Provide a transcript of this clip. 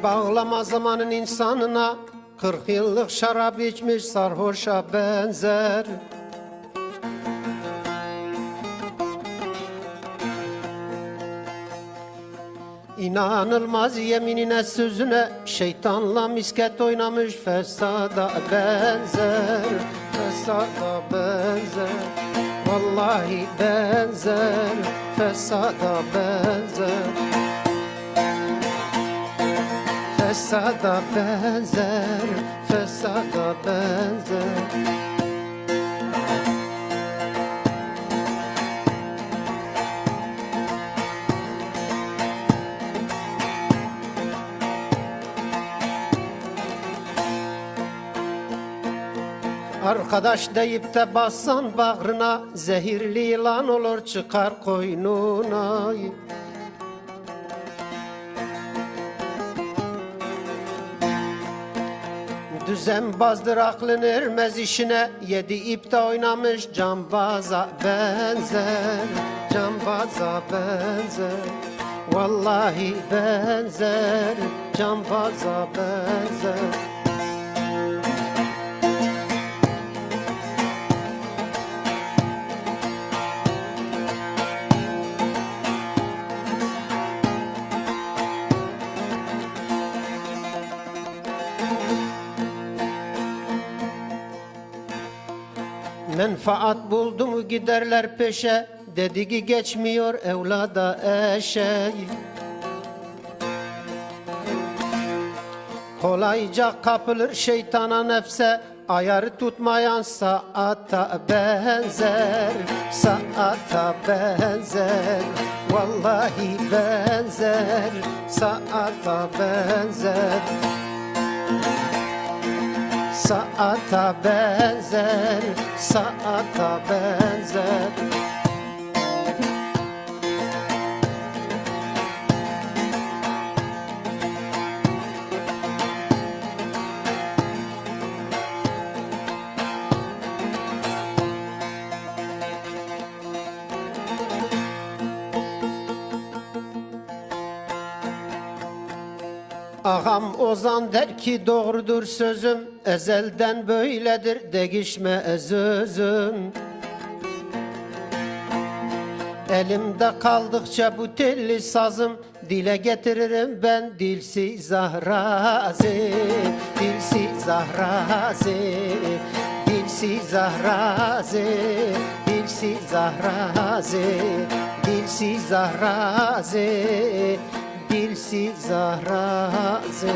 Kalp ağlama zamanın insanına 40 yıllık şarap içmiş sarhoşa benzer. İnanılmaz yeminine sözüne Şeytanla misket oynamış fesada benzer Fesada benzer. Vallahi benzer Fesada benzer Fesada benzer Fesada benzer. Arkadaş deyip de bassan bağrına Zehirli yılan olur çıkar koynuna Düzenbazdır aklın ermez işine. Yedi ipte oynamış cambaza benzer Cambaza benzer. Vallahi benzer Cambaza benzer Menfaat buldu mu giderler peşe? Dediği geçmiyor evlada eşe Kolayca kapılır şeytana nefse Ayarı tutmayan saata benzer Saata benzer Vallahi benzer Saata benzer Saata benzer, saata benzer Ağam Ozan der ki doğrudur sözüm Ezelden böyledir değişme özüm. Elimde kaldıkça bu telli sazım Dile getiririm ben dilsiz zahrazi Dilsiz zahrazi Dilsiz zahrazi Dilsiz zahrazi Dilsiz zahrazi Dilsiz zahrazi